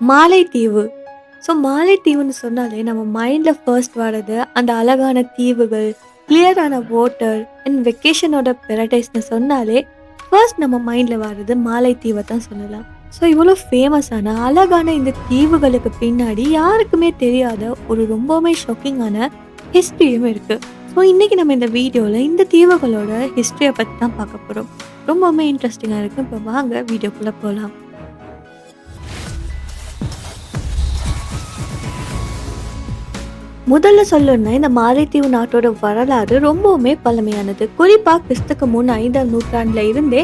மாலைத்தீவு. So மாலைத்தீவுன்னு சொன்னாலே நம்ம மைண்டில் ஃபர்ஸ்ட் வர்றது அந்த அழகான தீவுகள், கிளியரான வாட்டர் அண்ட் வெக்கேஷனோட பெரடைஸ்ன்னு சொன்னாலே ஃபர்ஸ்ட் நம்ம மைண்டில் வர்றது மாலைத்தீவை தான் சொல்லலாம். ஸோ இவ்வளோ ஃபேமஸான அழகான இந்த தீவுகளுக்கு பின்னாடி யாருக்குமே தெரியாத ஒரு ரொம்பவுமே ஷாக்கிங்கான ஹிஸ்ட்ரியும் இருக்குது ஸோ இன்றைக்கி நம்ம இந்த வீடியோவில் இந்த தீவுகளோட ஹிஸ்ட்ரியை பற்றி தான் பார்க்க போகிறோம் ரொம்பவுமே இன்ட்ரெஸ்டிங்காக இருக்குது இப்போ வாங்க வீடியோக்குள்ளே போகலாம் முதல்ல சொல்லணும்னா இந்த மாலைத்தீவு நாட்டோட வரலாறு ரொம்பவுமே பழமையானது. குறிப்பா கிறிஸ்துக்கு முன் ஐந்தாம் நூற்றாண்டுல இருந்தே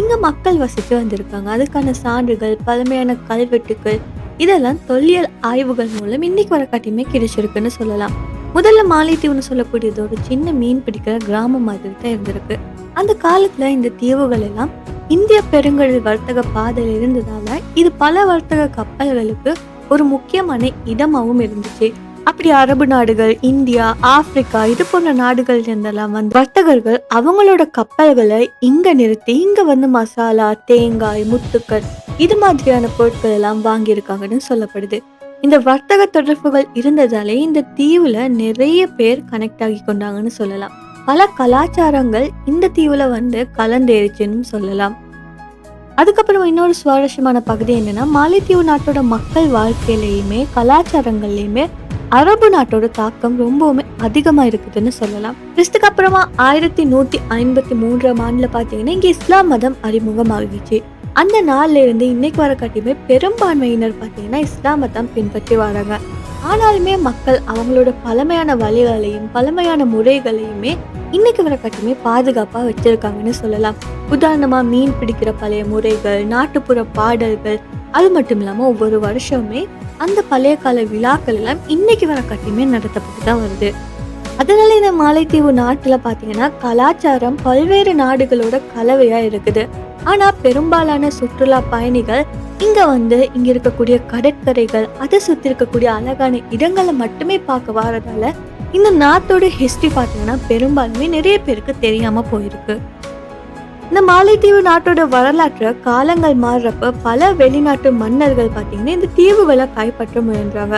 இங்க மக்கள் வசித்து வந்திருக்காங்க. அதுக்கான சான்றுகள், பழமையான கல்வெட்டுக்கள் இதெல்லாம் தொல்லியல் ஆய்வுகள் மூலம் இன்னைக்கு வர காட்டியுமே கிடைச்சிருக்குன்னு சொல்லலாம். முதல்ல மாலைத்தீவுன்னு சொல்லக்கூடியது ஒரு சின்ன மீன் பிடிக்கிற கிராமம் மாதிரி தான் இருந்திருக்கு. அந்த காலத்துல இந்த தீவுகள் எல்லாம் இந்திய பெருங்கடல் வர்த்தக பாதையில் இருந்ததால இது பல வர்த்தக கப்பல்களுக்கு ஒரு முக்கியமான இடமாகவும் இருந்துச்சு. அப்படி அரபு நாடுகள், இந்தியா, ஆப்பிரிக்கா இது போன்ற நாடுகள் இருந்தெல்லாம் வந்து வர்த்தகர்கள் அவங்களோட கப்பல்களை இங்க நிறுத்தி இங்க வந்து மசாலா, தேங்காய், முத்துக்கள் இது மாதிரியான பொருட்கள் எல்லாம் வாங்கியிருக்காங்கன்னு சொல்லப்படுது. இந்த வர்த்தக தொடர்புகள் இருந்ததாலே இந்த தீவுல நிறைய பேர் கனெக்ட் ஆகி கொண்டாங்கன்னு சொல்லலாம். பல கலாச்சாரங்கள் இந்த தீவுல வந்து கலந்தேறிச்சுன்னு சொல்லலாம். அதுக்கப்புறம் இன்னொரு சுவாரஸ்யமான பகுதி என்னன்னா மாலைத்தீவு நாட்டோட மக்கள் வாழ்க்கையிலையுமே கலாச்சாரங்கள்லையுமே அரபு நாட்டோட தாக்கம் ரொம்பவுமே அதிகமா இருக்குதுன்னு சொல்லலாம். கிறிஸ்துக்கு அப்புறமா ஆயிரத்தி நூத்தி ஐம்பத்தி மூன்றாம் ஆண்டுல பாத்தீங்கன்னா இங்க இஸ்லாம் மதம் அறிமுகமாகிச்சு. அந்த நாள்ல இருந்து இன்னைக்கு வரக்காட்டியுமே பெரும்பான்மையினர் பாத்தீங்கன்னா இஸ்லாம் மதம் பின்பற்றி வராங்க. ஆனாலுமே மக்கள் அவங்களோட பழமையான வழிகளையும் பழமையான முறைகளையுமே இன்னைக்கு வரக்காட்டியுமே பாதுகாப்பா வச்சிருக்காங்கன்னு சொல்லலாம். உதாரணமா மீன் பிடிக்கிற பழைய முறைகள், நாட்டுப்புற பாடல்கள் அது மட்டும் இல்லாம ஒவ்வொரு வருஷமுமே அந்த பழைய கால விழாக்கள் எல்லாம் இன்னைக்கு வர கட்டியுமே நடத்தப்பட்டு தான் வருது. அதனால இந்த மாலைத்தீவு நாட்டுல பாத்தீங்கன்னா கலாச்சாரம் பல்வேறு நாடுகளோட கலவையா இருக்குது. ஆனா பெரும்பாலான சுற்றுலா பயணிகள் இங்க வந்து இங்க இருக்கக்கூடிய கடற்கரைகள் அதை சுத்தி இருக்கக்கூடிய அழகான இடங்களை மட்டுமே பார்க்க வரதால இந்த நாட்டோட ஹிஸ்டரி பார்த்தீங்கன்னா பெரும்பாலுமே நிறைய பேருக்கு தெரியாம போயிருக்கு. இந்த மாலைத்தீவு நாட்டோட வரலாற்றை காலங்கள் மாறுறப்ப பல வெளிநாட்டு மன்னர்கள் பார்த்தீங்கன்னா இந்த தீவுகளை கைப்பற்ற முயன்றாங்க.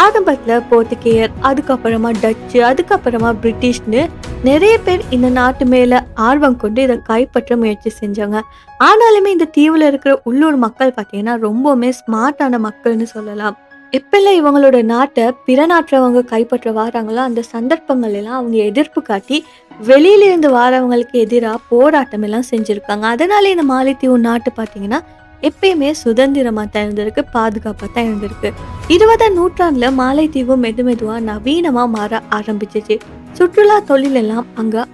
ஆரம்பத்துல போர்த்துகேயர், அதுக்கப்புறமா டச்சு, அதுக்கப்புறமா பிரிட்டிஷ்னு நிறைய பேர் இந்த நாட்டு மேல ஆர்வம் கொண்டு இதை கைப்பற்ற முயற்சி செஞ்சாங்க. ஆனாலுமே இந்த தீவுல இருக்கிற உள்ளூர் மக்கள் பார்த்தீங்கன்னா ரொம்பவுமே ஸ்மார்ட்டான மக்கள்னு சொல்லலாம். எப்பெல்லாம் இவங்களோட நாட்டை பிற நாட்டவங்க கைப்பற்ற வராங்களோ அந்த சந்தர்ப்பங்கள் எல்லாம் அவங்க எதிர்ப்பு காட்டி வெளியிலேருந்து வாரவங்களுக்கு எதிராக போராட்டம் எல்லாம் செஞ்சுருக்காங்க அதனால இந்த மாலைத்தீவு நாட்டு பார்த்தீங்கன்னா எப்பயுமே சுதந்திரமாக தான் இருந்திருக்கு, பாதுகாப்பாக தான் இருந்திருக்கு. இருபதாம் நூற்றாண்டில் மாலைத்தீவு மெது மெதுவாக நவீனமாக மாற ஆரம்பிச்சிச்சு. சுற்றுலா தொழில் எல்லாம்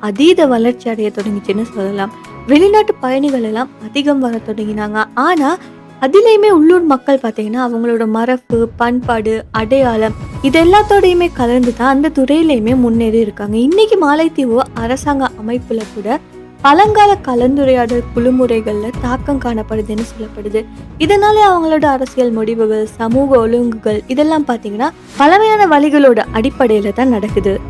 அதீத வளர்ச்சி அடைய தொடங்கிச்சுன்னு சொல்லலாம். வெளிநாட்டு பயணிகள் எல்லாம் அதிகம் வர தொடங்கினாங்க. ஆனால் அதிலேயுமே உள்ளூர் மக்கள் பார்த்தீங்கன்னா அவங்களோட மரபு, பண்பாடு, அடையாளம் இது எல்லாத்தோடையுமே கலந்து தான் அந்த துறையிலையுமே முன்னேறி இருக்காங்க. இன்னைக்கு மாலைத்தீவு அரசாங்க அமைப்புல கூட பழங்கால கலந்துரையாடல் குழுமுறைகளில் தாக்கம் காணப்படுதுன்னு சொல்லப்படுது. இதனால அவங்களோட அரசியல் முடிவுகள், சமூக ஒழுங்குகள் இதெல்லாம் பார்த்தீங்கன்னா பழமையான வழிகளோட அடிப்படையில் தான் நடக்குது.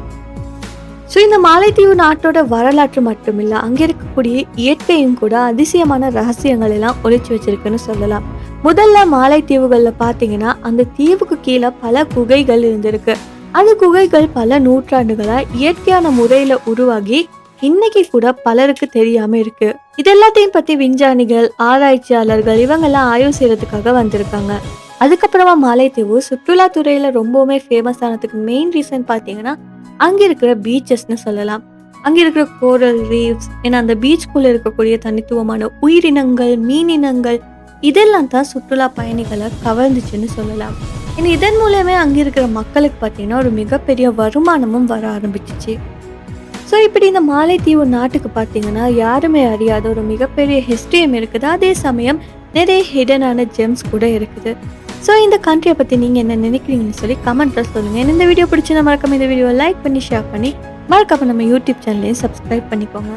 ஸோ இந்த மாலைத்தீவு நாட்டோட வரலாற்று மட்டும் இல்லை அங்கே இருக்கக்கூடிய இயற்கையும் கூட அதிசயமான ரகசியங்கள் எல்லாம் ஒழிச்சு வச்சிருக்குன்னு சொல்லலாம். முதல்ல மாலைத்தீவுகளில் பார்த்தீங்கன்னா அந்த தீவுக்கு கீழே பல குகைகள் இருந்திருக்கு. அந்த குகைகள் பல நூற்றாண்டுகளாக இயற்கையான முறையில் உருவாகி இன்னைக்கு கூட பலருக்கு தெரியாம இருக்கு. இது எல்லாத்தையும் பத்தி விஞ்ஞானிகள், ஆராய்ச்சியாளர்கள் இவங்கெல்லாம் ஆய்வு செய்யறதுக்காக வந்திருக்காங்க. அதுக்கப்புறமா மாலைத்தீவு சுற்றுலா துறையில ரொம்பவுமே ஃபேமஸ் ஆனதுக்கு மெயின் ரீசன் பாத்தீங்கன்னா அங்கே இருக்கிற பீச்சஸ்னு சொல்லலாம். அங்கே இருக்கிற கோரல் ரீவ்ஸ் ஏன்னா அந்த பீச்சுக்குள்ளே இருக்கக்கூடிய தனித்துவமான உயிரினங்கள், மீனினங்கள் இதெல்லாம் தான் சுற்றுலா பயணிகளை கவர்ந்துச்சுன்னு சொல்லலாம். ஏன்னா இதன் மூலமே அங்கே இருக்கிற மக்களுக்கு பார்த்தீங்கன்னா ஒரு மிகப்பெரிய வருமானமும் வர ஆரம்பிச்சிச்சு. ஸோ இப்படி இந்த மாலைத்தீவு நாட்டுக்கு பார்த்தீங்கன்னா யாருமே அறியாத ஒரு மிகப்பெரிய ஹிஸ்ட்ரியும் இருக்குது. அதே சமயம் நிறைய ஹிடனான ஜெம்ஸ் கூட இருக்குது. ஸோ இந்த கண்ட்ரியை பற்றி நீங்கள் என்ன நினைக்கிறீங்கன்னு சொல்லி கமெண்ட்ல சொல்லுங்கள் இந்த வீடியோ பிடிச்சிருந்தா மறக்காம இந்த வீடியோவை லைக் பண்ணி ஷேர் பண்ணி மறக்காம நம்ம யூடியூப் சேனலையும் சப்ஸ்கிரைப் பண்ணிக்கோங்க.